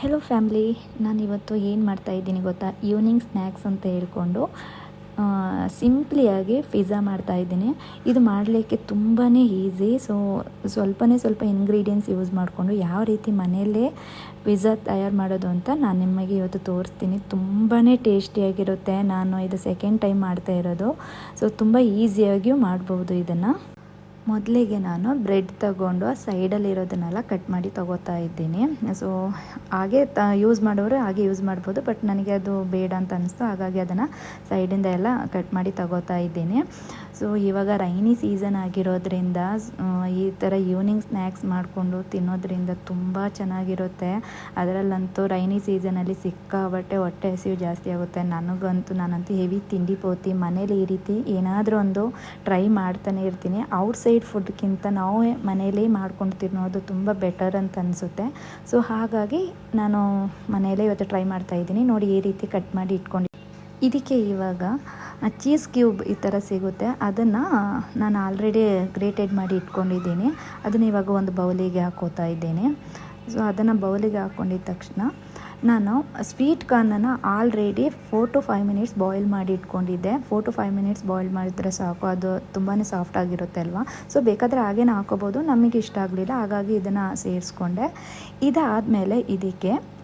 Hello family ನಾನು ಇವತ್ತು ಏನು ಮಾಡ್ತಾ ಇದ್ದೀನಿ ಗೊತ್ತಾ? ಈವ್ನಿಂಗ್ ಸ್ನ್ಯಾಕ್ಸ್ ಅಂತ ಹೇಳ್ಕೊಂಡು ಸಿಂಪ್ಲಿಯಾಗಿ ಪಿಜ್ಜಾ ಮಾಡ್ತಾ ಇದ್ದೀನಿ. ಇದು ಮಾಡಲಿಕ್ಕೆ ತುಂಬಾ ಈಸಿ ಸೊ ಸ್ವಲ್ಪನೇ ಸ್ವಲ್ಪ ಇಂಗ್ರೀಡಿಯೆಂಟ್ಸ್ ಯೂಸ್ ಮಾಡಿಕೊಂಡು ಯಾವ ರೀತಿ ಮನೆಯಲ್ಲೇ ಪಿಜ್ಜಾ ತಯಾರು ಮಾಡೋದು ಅಂತ ನಾನು ನಿಮಗೆ ಇವತ್ತು ತೋರಿಸ್ತೀನಿ. ತುಂಬಾ ಟೇಸ್ಟಿಯಾಗಿರುತ್ತೆ ನಾನು ಇದು ಸೆಕೆಂಡ್ ಟೈಮ್ ಮಾಡ್ತಾ ಇರೋದು. ಸೊ ತುಂಬ ಈಸಿಯಾಗಿಯೂ ಮಾಡ್ಬೋದು ಇದನ್ನು. ಮೊದಲಿಗೆ ನಾನು ಬ್ರೆಡ್ ತಗೊಂಡು ಆ ಸೈಡಲ್ಲಿರೋದನ್ನೆಲ್ಲ ಕಟ್ ಮಾಡಿ ತಗೋತಾ ಇದ್ದೀನಿ. ಸೊ ಹಾಗೆ ತ ಯೂಸ್ ಮಾಡೋರು ಹಾಗೆ ಯೂಸ್ ಮಾಡ್ಬೋದು ಬಟ್ ನನಗೆ ಅದು ಬೇಡ ಅಂತ ಅನಿಸ್ತು. ಹಾಗಾಗಿ ಅದನ್ನು ಸೈಡಿಂದ ಎಲ್ಲ ಕಟ್ ಮಾಡಿ ತಗೋತಾ ಇದ್ದೀನಿ. ಸೊ ಇವಾಗ ರೈನಿ ಸೀಸನ್ ಆಗಿರೋದ್ರಿಂದ ಈ ಥರ ಈವ್ನಿಂಗ್ ಸ್ನ್ಯಾಕ್ಸ್ ಮಾಡಿಕೊಂಡು ತಿನ್ನೋದ್ರಿಂದ ತುಂಬ ಚೆನ್ನಾಗಿರುತ್ತೆ. ಅದರಲ್ಲಂತೂ ರೈನಿ ಸೀಸನಲ್ಲಿ ಸಿಕ್ಕಾಬಟ್ಟೆ ಹೊಟ್ಟೆ ಹಸಿವು ಜಾಸ್ತಿ ಆಗುತ್ತೆ. ನನಗಂತೂ ನಾನಂತೂ ಹೆವಿ ತಿಂಡಿ ಪೋತಿ ಮನೇಲಿ ಈ ರೀತಿ ಏನಾದರೂ ಒಂದು ಟ್ರೈ ಮಾಡ್ತಾನೆ ಇರ್ತೀನಿ. ಔಟ್ ಸೈಡ್ ಫುಡ್ಗಿಂತ ನಾವು ಮನೆಯಲ್ಲೇ ಮಾಡ್ಕೊಂಡು ತಿನ್ನೋದು ತುಂಬ ಬೆಟರ್ ಅಂತ ಅನಿಸುತ್ತೆ. ಸೊ ಹಾಗಾಗಿ ನಾನು ಮನೆಯಲ್ಲೇ ಇವತ್ತು ಟ್ರೈ ಮಾಡ್ತಾ ಇದ್ದೀನಿ. ನೋಡಿ ಈ ರೀತಿ ಕಟ್ ಮಾಡಿ ಇಟ್ಕೊಂಡು ಇದಕ್ಕೆ ಇವಾಗ ಚೀಸ್ ಕ್ಯೂಬ್ ಈ ಥರ ಸಿಗುತ್ತೆ. ಅದನ್ನು ನಾನು ಆಲ್ರೆಡಿ ಗ್ರೇಟೆಡ್ ಮಾಡಿ ಇಟ್ಕೊಂಡಿದ್ದೀನಿ. ಅದನ್ನು ಇವಾಗ ಒಂದು ಬೌಲಿಗೆ ಹಾಕೋತಾ ಇದ್ದೀನಿ. ಸೊ ಅದನ್ನು ಬೌಲಿಗೆ ಹಾಕ್ಕೊಂಡಿದ್ದ ತಕ್ಷಣ ನಾನು sweet ಕಾರ್ನನ್ನು already four to five minutes boil ಮಾಡಿ ಇಟ್ಕೊಂಡಿದ್ದೆ. Four to five minutes boil ಮಾಡಿದರೆ ಸಾಕು. ಅದು ತುಂಬಾ ಸಾಫ್ಟ್ ಆಗಿರುತ್ತೆ ಅಲ್ವಾ? ಸೊ ಬೇಕಾದರೆ ಹಾಗೇನೆ ಹಾಕೋಬೋದು. ನಮಗೆ ಇಷ್ಟ ಆಗಲಿಲ್ಲ. ಹಾಗಾಗಿ ಇದನ್ನು ಸೇರಿಸ್ಕೊಂಡೆ. ಇದಾದಮೇಲೆ ಇದಕ್ಕೆ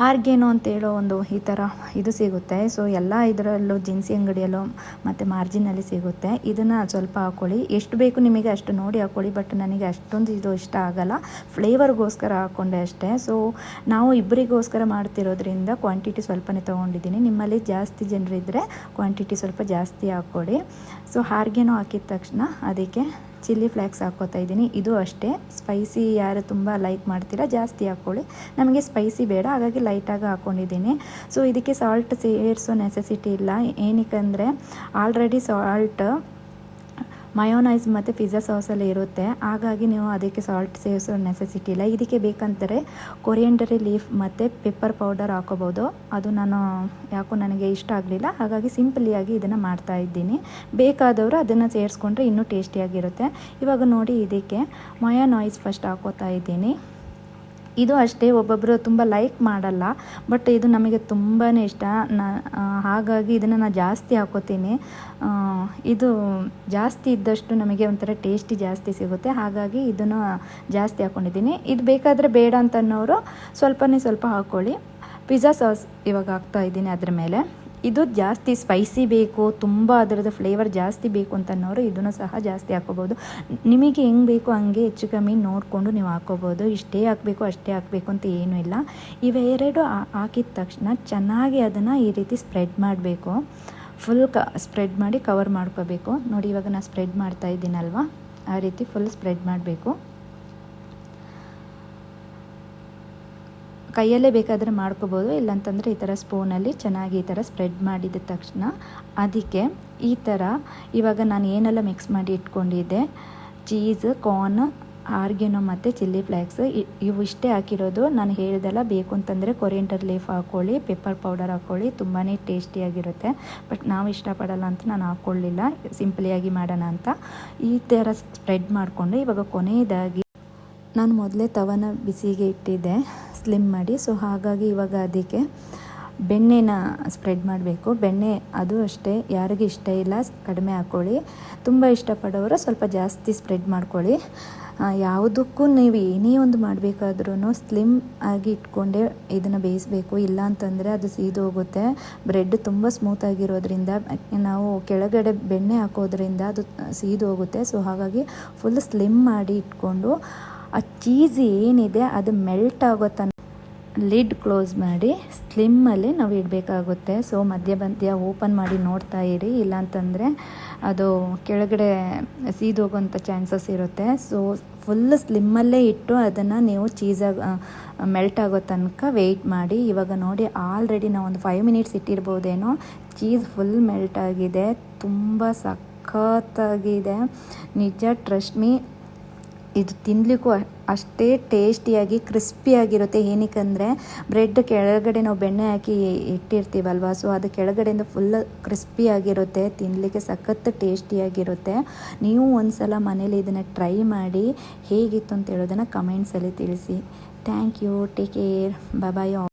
ಹಾರ್ಗೇನೋ ಅಂತ ಹೇಳೋ ಒಂದು ಈ ಥರ ಇದು ಸಿಗುತ್ತೆ. ಸೊ ಎಲ್ಲ ಇದರಲ್ಲೂ ಜಿನ್ಸಿ ಅಂಗಡಿಯಲ್ಲೂ ಮತ್ತು ಮಾರ್ಜಿನಲ್ಲಿ ಸಿಗುತ್ತೆ. ಇದನ್ನು ಸ್ವಲ್ಪ ಹಾಕ್ಕೊಳ್ಳಿ ಎಷ್ಟು ಬೇಕು ನಿಮಗೆ ಅಷ್ಟು ನೋಡಿ ಹಾಕ್ಕೊಳ್ಳಿ ಬಟ್ ನನಗೆ ಅಷ್ಟೊಂದು ಇದು ಇಷ್ಟ ಆಗಲ್ಲ. ಫ್ಲೇವರ್ಗೋಸ್ಕರ ಹಾಕ್ಕೊಂಡೆ ಅಷ್ಟೇ. ಸೊ ನಾವು ಇಬ್ಬರಿಗೋಸ್ಕರ ಮಾಡ್ತಿರೋದ್ರಿಂದ ಕ್ವಾಂಟಿಟಿ ಸ್ವಲ್ಪನೇ ತೊಗೊಂಡಿದ್ದೀನಿ. ನಿಮ್ಮಲ್ಲಿ ಜಾಸ್ತಿ ಜನರಿದ್ದರೆ ಕ್ವಾಂಟಿಟಿ ಸ್ವಲ್ಪ ಜಾಸ್ತಿ ಹಾಕ್ಕೊಳ್ಳಿ ಸೊ ಹಾರ್ಗೇನೋ ಹಾಕಿದ ತಕ್ಷಣ ಅದಕ್ಕೆ ಚಿಲ್ಲಿ ಫ್ಲೇಕ್ಸ್ ಹಾಕ್ಕೋತಾ ಇದ್ದೀನಿ. ಇದು ಅಷ್ಟೇ. ಸ್ಪೈಸಿ ಯಾರು ತುಂಬ ಲೈಕ್ ಮಾಡ್ತೀರಾ, ಜಾಸ್ತಿ ಹಾಕ್ಕೊಳ್ಳಿ ನಮಗೆ ಸ್ಪೈಸಿ ಬೇಡ, ಹಾಗಾಗಿ ಲೈಟಾಗಿ ಹಾಕ್ಕೊಂಡಿದ್ದೀನಿ ಸೊ, ಇದಕ್ಕೆ ಸಾಲ್ಟ್ ಸೇರಿಸೋ ನೆಸೆಸಿಟಿ ಇಲ್ಲ. ಏನಕ್ಕೆ ಆಲ್ರೆಡಿ ಸಾಲ್ಟ್ ಮಯೋನೈಸ್ ಮತ್ತು ಪಿಜ್ಜಾ ಸಾಸಲ್ಲಿ ಇರುತ್ತೆ. ಹಾಗಾಗಿ ನೀವು ಅದಕ್ಕೆ ಸಾಲ್ಟ್ ಸೇವಿಸೋ ನೆಸೆಸಿಟಿ ಇಲ್ಲ. ಇದಕ್ಕೆ ಬೇಕಂತಾರೆ ಕೊರಿಯಂಡರಿ ಲೀಫ್ ಮತ್ತು ಪೆಪ್ಪರ್ ಪೌಡರ್ ಹಾಕೋಬೋದು. ಅದು ನಾನು ಯಾಕೋ ನನಗೆ ಇಷ್ಟ ಆಗಲಿಲ್ಲ. ಹಾಗಾಗಿ ಸಿಂಪಲಿಯಾಗಿ ಇದನ್ನು ಮಾಡ್ತಾ ಇದ್ದೀನಿ. ಬೇಕಾದವರು ಅದನ್ನು ಸೇರಿಸ್ಕೊಂಡ್ರೆ ಇನ್ನೂ ಟೇಸ್ಟಿಯಾಗಿರುತ್ತೆ ಇವಾಗ ನೋಡಿ ಇದಕ್ಕೆ ಮಯೋನಾಯ್ಸ್ ಫಸ್ಟ್ ಹಾಕೋತಾ ಇದ್ದೀನಿ. ಇದು ಅಷ್ಟೇ ಒಬ್ಬೊಬ್ಬರು ತುಂಬ ಲೈಕ್ ಮಾಡಲ್ಲ ಬಟ್ ಇದು ನಮಗೆ ತುಂಬಾ ಇಷ್ಟ. ನ ಹಾಗಾಗಿ ಇದನ್ನು ನಾನು ಜಾಸ್ತಿ ಹಾಕೋತೀನಿ. ಇದು ಜಾಸ್ತಿ ಇದ್ದಷ್ಟು ನಮಗೆ ಒಂಥರ ಟೇಸ್ಟಿ ಜಾಸ್ತಿ ಸಿಗುತ್ತೆ. ಹಾಗಾಗಿ ಇದನ್ನು ಜಾಸ್ತಿ ಹಾಕ್ಕೊಂಡಿದ್ದೀನಿ ಇದು ಬೇಕಾದರೆ ಬೇಡ ಅಂತ ಅನ್ನೋರು ಸ್ವಲ್ಪನೇ ಸ್ವಲ್ಪ ಹಾಕ್ಕೊಳ್ಳಿ ಪಿಜ್ಜಾ ಸಾಸ್ ಇವಾಗ ಹಾಕ್ತಾ ಇದ್ದೀನಿ ಅದ್ರ ಮೇಲೆ. ಇದು ಜಾಸ್ತಿ ಸ್ಪೈಸಿ ಬೇಕು, ತುಂಬ ಅದರದ್ದು ಫ್ಲೇವರ್ ಜಾಸ್ತಿ ಬೇಕು ಅಂತ ಅನ್ನೋರು ಇದನ್ನು ಸಹ ಜಾಸ್ತಿ ಹಾಕೋಬೋದು ನಿಮಗೆ ಹೆಂಗೆ ಬೇಕು ಹಂಗೆ ಹೆಚ್ಚು ಕಮ್ಮಿ ನೋಡಿಕೊಂಡು ನೀವು ಹಾಕೋಬೋದು ಇಷ್ಟೇ ಹಾಕಬೇಕು, ಅಷ್ಟೇ ಹಾಕಬೇಕು ಅಂತ ಏನೂ ಇಲ್ಲ. ಇವೆರಡು ಹಾಕಿದ ತಕ್ಷಣ ಚೆನ್ನಾಗಿ ಅದನ್ನು ಈ ರೀತಿ ಸ್ಪ್ರೆಡ್ ಮಾಡಬೇಕು. ಫುಲ್ ಕ ಸ್ಪ್ರೆಡ್ ಮಾಡಿ ಕವರ್ ಮಾಡ್ಕೋಬೇಕು. ನೋಡಿ ಇವಾಗ ನಾನು ಸ್ಪ್ರೆಡ್ ಮಾಡ್ತಾ ಇದ್ದೀನಲ್ವಾ? ಆ ರೀತಿ ಫುಲ್ ಸ್ಪ್ರೆಡ್ ಮಾಡಬೇಕು. ಕೈಯಲ್ಲೇ ಬೇಕಾದರೆ ಮಾಡ್ಕೋಬೋದು, ಇಲ್ಲಾಂತಂದರೆ ಈ ಥರ ಸ್ಪೂನಲ್ಲಿ ಚೆನ್ನಾಗಿ ಈ ಥರ ಸ್ಪ್ರೆಡ್ ಮಾಡಿದ ತಕ್ಷಣ ಅದಕ್ಕೆ ಈ ಥರ ಇವಾಗ ನಾನು ಏನೆಲ್ಲ ಮಿಕ್ಸ್ ಮಾಡಿ ಇಟ್ಕೊಂಡಿದ್ದೆ, ಚೀಸ್, ಕಾರ್ನ್, ಆರ್ಗೆನೋ ಮತ್ತು ಚಿಲ್ಲಿ ಫ್ಲೇಕ್ಸ್ ಇವು ಇಷ್ಟೇ ಹಾಕಿರೋದು. ನಾನು ಹೇಳಿದೆಲ್ಲ ಬೇಕು ಅಂತಂದರೆ ಕೊರಿಯಂಟರ್ ಲೀಫ್ ಹಾಕ್ಕೊಳ್ಳಿ ಪೆಪ್ಪರ್ ಪೌಡರ್ ಹಾಕ್ಕೊಳ್ಳಿ ತುಂಬಾ ಟೇಸ್ಟಿಯಾಗಿರುತ್ತೆ. ಬಟ್ ನಾವು ಇಷ್ಟಪಡಲ್ಲ ಅಂತ ನಾನು ಹಾಕ್ಕೊಳ್ಳಿಲ್ಲ ಸಿಂಪಲಿಯಾಗಿ ಮಾಡೋಣ ಅಂತ. ಈ ಥರ ಸ್ಪ್ರೆಡ್ ಮಾಡಿಕೊಂಡು ಇವಾಗ ಕೊನೆಯದಾಗಿ ನಾನು ಮೊದಲೇ ತವನ ಬಿಸಿಗೆ ಇಟ್ಟಿದ್ದೆ ಸ್ಲಿಮ್ ಮಾಡಿ. ಸೊ ಹಾಗಾಗಿ ಇವಾಗ ಅದಕ್ಕೆ ಬೆಣ್ಣೆನ ಸ್ಪ್ರೆಡ್ ಮಾಡಬೇಕು. ಬೆಣ್ಣೆ ಅದು ಅಷ್ಟೇ, ಯಾರಿಗೆ ಇಷ್ಟ ಇಲ್ಲ, ಕಡಿಮೆ ಹಾಕ್ಕೊಳ್ಳಿ ತುಂಬ ಇಷ್ಟಪಡೋರು ಸ್ವಲ್ಪ ಜಾಸ್ತಿ ಸ್ಪ್ರೆಡ್ ಮಾಡ್ಕೊಳ್ಳಿ. ಯಾವುದಕ್ಕೂ ನೀವು ಏನೇ ಒಂದು ಮಾಡಬೇಕಾದ್ರೂ ಸ್ಲಿಮ್ ಆಗಿ ಇಟ್ಕೊಂಡೇ ಇದನ್ನು ಬೇಯಿಸಬೇಕು. ಇಲ್ಲ ಅಂತಂದರೆ ಅದು ಸೀದು ಹೋಗುತ್ತೆ. ಬ್ರೆಡ್ ತುಂಬ ಸ್ಮೂತಾಗಿರೋದ್ರಿಂದ ನಾವು ಕೆಳಗಡೆ ಬೆಣ್ಣೆ ಹಾಕೋದ್ರಿಂದ ಅದು ಸೀದು ಹೋಗುತ್ತೆ. ಸೊ ಹಾಗಾಗಿ ಫುಲ್ ಸ್ಲಿಮ್ ಮಾಡಿ ಇಟ್ಕೊಂಡು ಆ ಚೀಸ್ ಏನಿದೆ ಅದು ಮೆಲ್ಟ್ ಆಗೋ ತನಕ ಲಿಡ್ ಕ್ಲೋಸ್ ಮಾಡಿ ಸ್ಲಿಮ್ಮಲ್ಲಿ ನಾವು ಇಡಬೇಕಾಗುತ್ತೆ. ಸೊ ಮಧ್ಯ ಮಧ್ಯ ಓಪನ್ ಮಾಡಿ ನೋಡ್ತಾ ಇರಿ. ಇಲ್ಲಾಂತಂದರೆ ಅದು ಕೆಳಗಡೆ ಸೀದೋಗೋಂಥ ಚಾನ್ಸಸ್ ಇರುತ್ತೆ. ಸೊ ಫುಲ್ ಸ್ಲಿಮ್ಮಲ್ಲೇ ಇಟ್ಟು ಅದನ್ನು ನೀವು ಚೀಸಾಗಿ ಮೆಲ್ಟ್ ಆಗೋ ತನಕ ವೆಯ್ಟ್ ಮಾಡಿ. ಇವಾಗ ನೋಡಿ ಆಲ್ರೆಡಿ ನಾವು ಒಂದು ಫೈವ್ ಮಿನಿಟ್ಸ್ ಇಟ್ಟಿರ್ಬೋದೇನೋ ಚೀಸ್ ಫುಲ್ ಮೆಲ್ಟ್ ಆಗಿದೆ. ತುಂಬ ಸಖತ್ತಾಗಿದೆ. ನಿಜ ಟ್ರಸ್ಟ್ ಮೀ ಇದು ತಿನ್ನಲಿಕ್ಕೂ ಅಷ್ಟೇ ಟೇಸ್ಟಿಯಾಗಿ, ಕ್ರಿಸ್ಪಿಯಾಗಿರುತ್ತೆ. ಏನಕ್ಕಂದರೆ, ಬ್ರೆಡ್ ಕೆಳಗಡೆ ನಾವು ಬೆಣ್ಣೆ ಹಾಕಿ ಇಟ್ಟಿರ್ತೀವಲ್ವ? ಸೊ, ಅದು ಕೆಳಗಡೆಯಿಂದ ಫುಲ್ ಕ್ರಿಸ್ಪಿಯಾಗಿರುತ್ತೆ. ತಿನ್ನಲಿಕ್ಕೆ ಸಖತ್ ಟೇಸ್ಟಿಯಾಗಿರುತ್ತೆ. ನೀವು ಒಂದು ಸಲ ಮನೇಲಿ ಇದನ್ನು ಟ್ರೈ ಮಾಡಿ ಹೇಗಿತ್ತು ಅಂತ ಹೇಳೋದನ್ನು ಕಮೆಂಟ್ಸಲ್ಲಿ ತಿಳಿಸಿ. Thank you. Take care. Bye